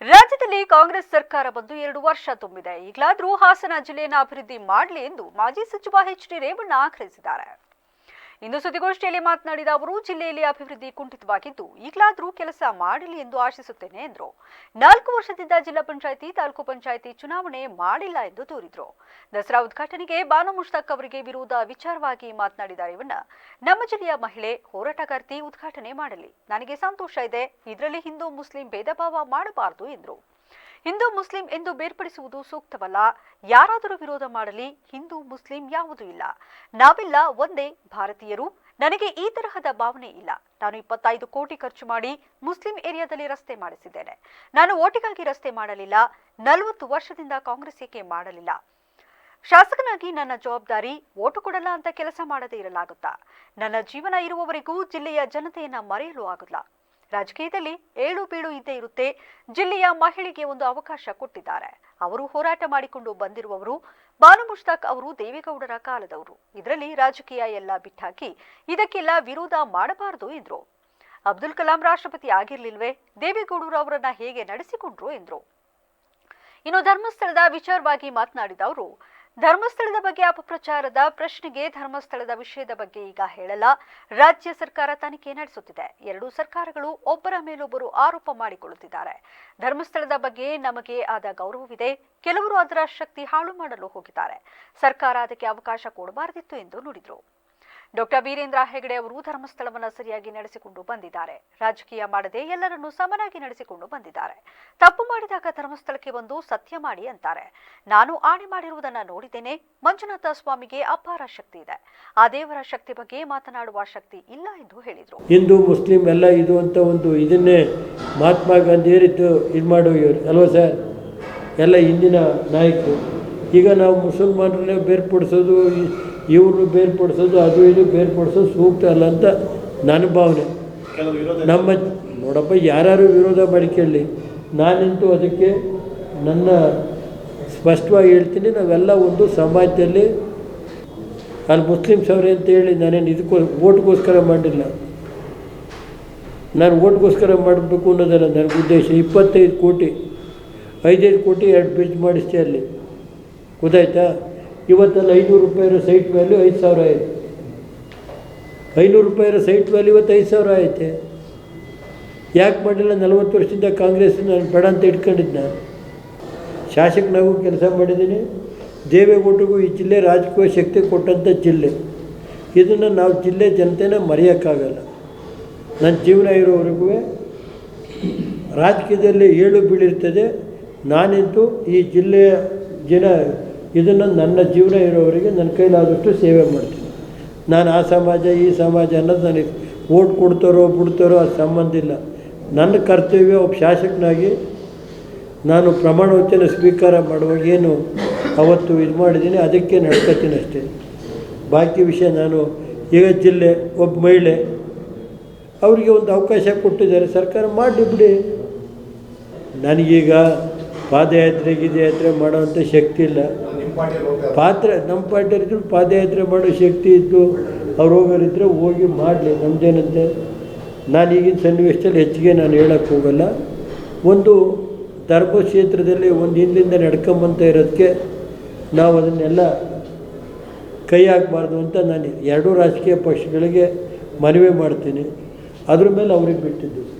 ರಾಜ್ಯದಲ್ಲಿ ಕಾಂಗ್ರೆಸ್ ಸರ್ಕಾರ ಬಂದು ಎರಡು ವರ್ಷ ತುಂಬಿದೆ. ಈಗಲಾದರೂ ಹಾಸನ ಜಿಲ್ಲೆಯನ್ನು ಅಭಿವೃದ್ಧಿ ಮಾಡಲಿ ಎಂದು ಮಾಜಿ ಸಚಿವ ಎಚ್ ಡಿ ರೇವಣ್ಣ ಆಗ್ರಹಿಸಿದ್ದಾರೆ. ಇಂದು ಸುದ್ದಿಗೋಷ್ಠಿಯಲ್ಲಿ ಮಾತನಾಡಿದ ಅವರು, ಜಿಲ್ಲೆಯಲ್ಲಿ ಅಭಿವೃದ್ಧಿ ಕುಂಠಿತವಾಗಿದ್ದು, ಈಗಲಾದರೂ ಕೆಲಸ ಮಾಡಲಿ ಎಂದು ಆಶಿಸುತ್ತೇನೆ ಎಂದರು. ನಾಲ್ಕು ವರ್ಷದಿಂದ ಜಿಲ್ಲಾ ಪಂಚಾಯಿತಿ, ತಾಲೂಕು ಪಂಚಾಯಿತಿ ಚುನಾವಣೆ ಮಾಡಿಲ್ಲ ಎಂದು ದೂರಿದರು. ದಸರಾ ಉದ್ಘಾಟನೆಗೆ ಬಾನು ಮುಷ್ತಾಕ್ ಅವರಿಗೆ ವಿರೋಧ ವಿಚಾರವಾಗಿ ಮಾತನಾಡಿದ ರೇವಣ್ಣ ನಮ್ಮ ಜಿಲ್ಲೆಯ ಮಹಿಳೆ ಹೋರಾಟಗಾರ್ತಿ ಉದ್ಘಾಟನೆ ಮಾಡಲಿ. ನನಗೆ ಸಂತೋಷ ಇದೆ. ಇದರಲ್ಲಿ ಹಿಂದೂ, ಮುಸ್ಲಿಂ ಭೇದ ಭಾವ ಮಾಡಬಾರದು ಎಂದರು. ಹಿಂದೂ ಮುಸ್ಲಿಂ ಎಂದು ಬೇರ್ಪಡಿಸುವುದು ಸೂಕ್ತವಲ್ಲ. ಯಾರಾದರೂ ವಿರೋಧ ಮಾಡಲಿ, ಹಿಂದೂ ಮುಸ್ಲಿಂ ಯಾವುದೂ ಇಲ್ಲ. ನಾವೆಲ್ಲ, ಒಂದೇ ಭಾರತೀಯರು. ನನಗೆ ಈ ತರಹದ ಭಾವನೆ ಇಲ್ಲ. ನಾನು ಇಪ್ಪತ್ತೈದು ಕೋಟಿ ಖರ್ಚು ಮಾಡಿ ಮುಸ್ಲಿಂ ಏರಿಯಾದಲ್ಲಿ ರಸ್ತೆ ಮಾಡಿಸಿದ್ದೇನೆ. ನಾನು ಓಟಿಗಾಗಿ ರಸ್ತೆ ಮಾಡಲಿಲ್ಲ. ನಲವತ್ತು ವರ್ಷದಿಂದ ಕಾಂಗ್ರೆಸ್ ಏಕೆ ಮಾಡಲಿಲ್ಲ? ಶಾಸಕನಾಗಿ ನನ್ನ ಜವಾಬ್ದಾರಿ ಓಟು ಕೊಡಲ್ಲ ಅಂತ ಕೆಲಸ ಮಾಡದೇ ಇರಲಾಗುತ್ತಾ? ನನ್ನ ಜೀವನ ಇರುವವರೆಗೂ ಜಿಲ್ಲೆಯ ಜನತೆಯನ್ನ ಮರೆಯಲು ಆಗುಲ್ಲ ರಾಜಕೀಯದಲ್ಲಿ ಏಳು ಬೀಳು ಇದ್ದೇ ಇರುತ್ತೆ. ಜಿಲ್ಲೆಯ ಮಹಿಳೆಗೆ ಒಂದು ಅವಕಾಶ ಕೊಟ್ಟಿದ್ದಾರೆ. ಅವರು ಹೋರಾಟ ಮಾಡಿಕೊಂಡು ಬಂದಿರುವವರು ಬಾನು ಮುಷ್ತಾಕ್ ಅವರು ದೇವೇಗೌಡರ ಕಾಲದವರು. ಇದರಲ್ಲಿ ರಾಜಕೀಯ ಎಲ್ಲ ಬಿಟ್ಟಾಕಿ ಇದಕ್ಕೆಲ್ಲ ವಿರೋಧ ಮಾಡಬಾರದು ಎಂದ್ರು. ಅಬ್ದುಲ್ ಕಲಾಂ ರಾಷ್ಟ್ರಪತಿ ಆಗಿರ್ಲಿಲ್ವೇ? ದೇವೇಗೌಡರು ಅವರನ್ನ ಹೇಗೆ ನಡೆಸಿಕೊಂಡ್ರು ಎಂದ್ರು. ಇನ್ನು ಧರ್ಮಸ್ಥಳದ ವಿಚಾರವಾಗಿ ಮಾತನಾಡಿದ ಅವರು ಧರ್ಮಸ್ಥಳದ ಬಗ್ಗೆ ಅಪಪ್ರಚಾರದ ಪ್ರಶ್ನೆಗೆ ಧರ್ಮಸ್ಥಳದ ವಿಷಯದ ಬಗ್ಗೆ ಈಗ ಹೇಳಲ್ಲ. ರಾಜ್ಯ ಸರ್ಕಾರ ತನಿಖೆ ನಡೆಸುತ್ತಿದೆ. ಎರಡೂ ಸರ್ಕಾರಗಳು ಒಬ್ಬರ ಮೇಲೊಬ್ಬರು ಆರೋಪ ಮಾಡಿಕೊಳ್ಳುತ್ತಿದ್ದಾರೆ. ಧರ್ಮಸ್ಥಳದ ಬಗ್ಗೆ ನಮಗೆ ಆದ ಗೌರವವಿದೆ. ಕೆಲವರು ಅದರ ಶಕ್ತಿ ಹಾಳು ಮಾಡಲು ಹೋಗಿದ್ದಾರೆ. ಸರ್ಕಾರ ಅದಕ್ಕೆ ಅವಕಾಶ ಕೊಡಬಾರದಿತ್ತು ಎಂದು ನುಡಿದರು. ಡಾಕ್ಟರ್ ವೀರೇಂದ್ರ ಹೆಗಡೆ ಅವರು ಧರ್ಮಸ್ಥಳವನ್ನು ಸರಿಯಾಗಿ ನಡೆಸಿಕೊಂಡು ಬಂದಿದ್ದಾರೆ. ರಾಜಕೀಯ ಮಾಡದೆ ಎಲ್ಲರನ್ನೂ ಸಮನಾಗಿ ನಡೆಸಿಕೊಂಡು ಬಂದಿದ್ದಾರೆ. ತಪ್ಪು ಮಾಡಿದಾಗ ಧರ್ಮಸ್ಥಳಕ್ಕೆ ಬಂದು ಸತ್ಯ ಮಾಡಿ ಅಂತಾರೆ. ನಾನು ಆಣೆ ಮಾಡಿರುವುದನ್ನ ನೋಡಿದ್ದೇನೆ. ಮಂಜುನಾಥ ಸ್ವಾಮಿಗೆ ಅಪಾರ ಶಕ್ತಿ ಇದೆ. ಆ ದೇವರ ಶಕ್ತಿ ಬಗ್ಗೆ ಮಾತನಾಡುವ ಶಕ್ತಿ ಇಲ್ಲ ಎಂದು ಹೇಳಿದರು. ಹಿಂದೂ, ಮುಸ್ಲಿಂ ಎಲ್ಲ ಇದು ಅಂತ ಒಂದು ಇದನ್ನೇ ಮಹಾತ್ಮ ಗಾಂಧಿಯರಿದ್ದು ಇದು ಮಾಡೋ ಇವರು, ಅಲ್ವಾ ಸರ್? ಎಲ್ಲ ಹಿಂದಿನ ನಾಯಕರು. ಈಗ ನಾವು ಮುಸಲ್ಮಾನರನ್ನೇ ಬೇರ್ಪಡಿಸೋದು ಇವರು ಬೇರ್ಪಡಿಸೋದು ಅದು ಇದು ಬೇರ್ಪಡಿಸೋದು ಸೂಕ್ತ ಅಲ್ಲ ಅಂತ ನನ್ನ ಭಾವನೆ. ನಮ್ಮ ನೋಡಪ್ಪ ಯಾರು ವಿರೋಧ ಮಾಡಿಕೊಳ್ಳಿ ನಾನಂತೂ ಅದಕ್ಕೆ ನನ್ನ ಸ್ಪಷ್ಟವಾಗಿ ಹೇಳ್ತೀನಿ ನಾವೆಲ್ಲ ಒಂದು ಸಮಾಜದಲ್ಲಿ ಅಲ್ಲಿ ಮುಸ್ಲಿಮ್ಸ್ ಅವರೇ ಅಂತ ಹೇಳಿ ನಾನೇನು ಇದಕ್ಕೋ ಓಟ್ಗೋಸ್ಕರ ಮಾಡಿಲ್ಲ. ನಾನು ಓಟ್ಗೋಸ್ಕರ ಮಾಡಬೇಕು ಅನ್ನೋದಲ್ಲ ನನ್ನ ಉದ್ದೇಶ. ಇಪ್ಪತ್ತೈದು ಕೋಟಿ ಐದೈದು ಕೋಟಿ ಎರಡು ಬ್ರಿಡ್ಜ್ ಮಾಡಿಸ್ತೆ ಅಲ್ಲಿ. ಗೊತ್ತಾಯ್ತಾ? ಇವತ್ತಲ್ಲಿ ಐನೂರು ರೂಪಾಯಿ ಇರೋ ಸೈಟ್ ವ್ಯಾಲ್ಯೂ ಐದು ಸಾವಿರ ಆಯಿತು ಐನೂರು ರೂಪಾಯಿ ಇರೋ ಸೈಟ್ ವ್ಯಾಲ್ಯೂ ಇವತ್ತು ಐದು ಸಾವಿರ ಐತೆ. ಯಾಕೆ ಮಾಡಿಲ್ಲ? ನಲವತ್ತು ವರ್ಷದಿಂದ ಕಾಂಗ್ರೆಸ್ ನಾನು ಬೇಡ ಅಂತ ಇಟ್ಕೊಂಡಿದ್ದು ನಾನು. ಶಾಸಕನಾಗೂ ಕೆಲಸ ಮಾಡಿದ್ದೀನಿ. ದೇವೇಗೌಡರಿಗೂ ಈ ಜಿಲ್ಲೆ ರಾಜಕೀಯ ಶಕ್ತಿ ಕೊಟ್ಟಂಥ ಜಿಲ್ಲೆ. ಇದನ್ನು ನಾವು ಜಿಲ್ಲೆ ಜನತೆನ ಮರೆಯೋಕ್ಕಾಗಲ್ಲ. ನನ್ನ ಜೀವನ ಇರೋವರೆಗೂ ರಾಜಕೀಯದಲ್ಲಿ ಏಳು ಬೀಳಿರ್ತದೆ. ನಾನಿಂತು ಈ ಜಿಲ್ಲೆಯ ಜನ ಇದನ್ನು ನನ್ನ ಜೀವನ ಇರೋವರೆಗೆ ನನ್ನ ಕೈಲಾದಷ್ಟು ಸೇವೆ ಮಾಡ್ತೀನಿ. ನಾನು ಆ ಸಮಾಜ, ಈ ಸಮಾಜ ಅನ್ನೋದು ನನಗೆ ಓಟ್ ಕೊಡ್ತಾರೋ, ಬಿಡ್ತಾರೋ ಅದು ಸಂಬಂಧ ಇಲ್ಲ. ನನ್ನ ಕರ್ತವ್ಯ ಒಬ್ಬ ಶಾಸಕನಾಗಿ ನಾನು ಪ್ರಮಾಣ ವಚನ ಸ್ವೀಕಾರ ಮಾಡುವಾಗ ಏನು ಅವತ್ತು ಇದು ಮಾಡಿದ್ದೀನಿ, ಅದಕ್ಕೆ ನಡ್ಕೋತೀನಿ ಅಷ್ಟೇ. ಬಾಕಿ ವಿಷಯ ನಾನು ಈಗ ಜಿಲ್ಲೆ ಒಬ್ಬ ಮಹಿಳೆ, ಅವರಿಗೆ ಒಂದು ಅವಕಾಶ ಕೊಟ್ಟಿದ್ದಾರೆ, ಸರ್ಕಾರ ಮಾಡಿ ಬಿಡಿ. ನನಗೀಗ ಪಾದಯಾತ್ರೆ ಗೀದಯಾತ್ರೆ ಮಾಡೋವಂಥ ಶಕ್ತಿ ಇಲ್ಲ. ಪಾತ್ರ, ನಮ್ಮ ಪಾರ್ಟಿಯವ್ರಿದ್ರು ಪಾದಯಾತ್ರೆ ಮಾಡೋ ಶಕ್ತಿ ಇತ್ತು. ಅವ್ರು ಹೋಗೋರಿದ್ರೆ ಹೋಗಿ ಮಾಡಲಿ ನಮ್ಮದೇನಂತೆ ನಾನು ಈಗಿನ ಸನ್ನಿವೇಶದಲ್ಲಿ ಹೆಚ್ಚಿಗೆ ನಾನು ಹೇಳೋಕ್ಕೆ ಹೋಗಲ್ಲ. ಒಂದು ಧರ್ಮಕ್ಷೇತ್ರದಲ್ಲಿ ಒಂದು ಹಿಂದಿಂದ ನಡ್ಕೊಂಬಂತ ಇರೋದಕ್ಕೆ ನಾವು ಅದನ್ನೆಲ್ಲ ಕೈ ಹಾಕಬಾರ್ದು ಅಂತ ನಾನು ಎರಡೂ ರಾಜಕೀಯ ಪಕ್ಷಗಳಿಗೆ ಮನವಿ ಮಾಡ್ತೀನಿ. ಅದ್ರ ಮೇಲೆ ಅವ್ರಿಗೆ ಬಿಟ್ಟಿದ್ದು.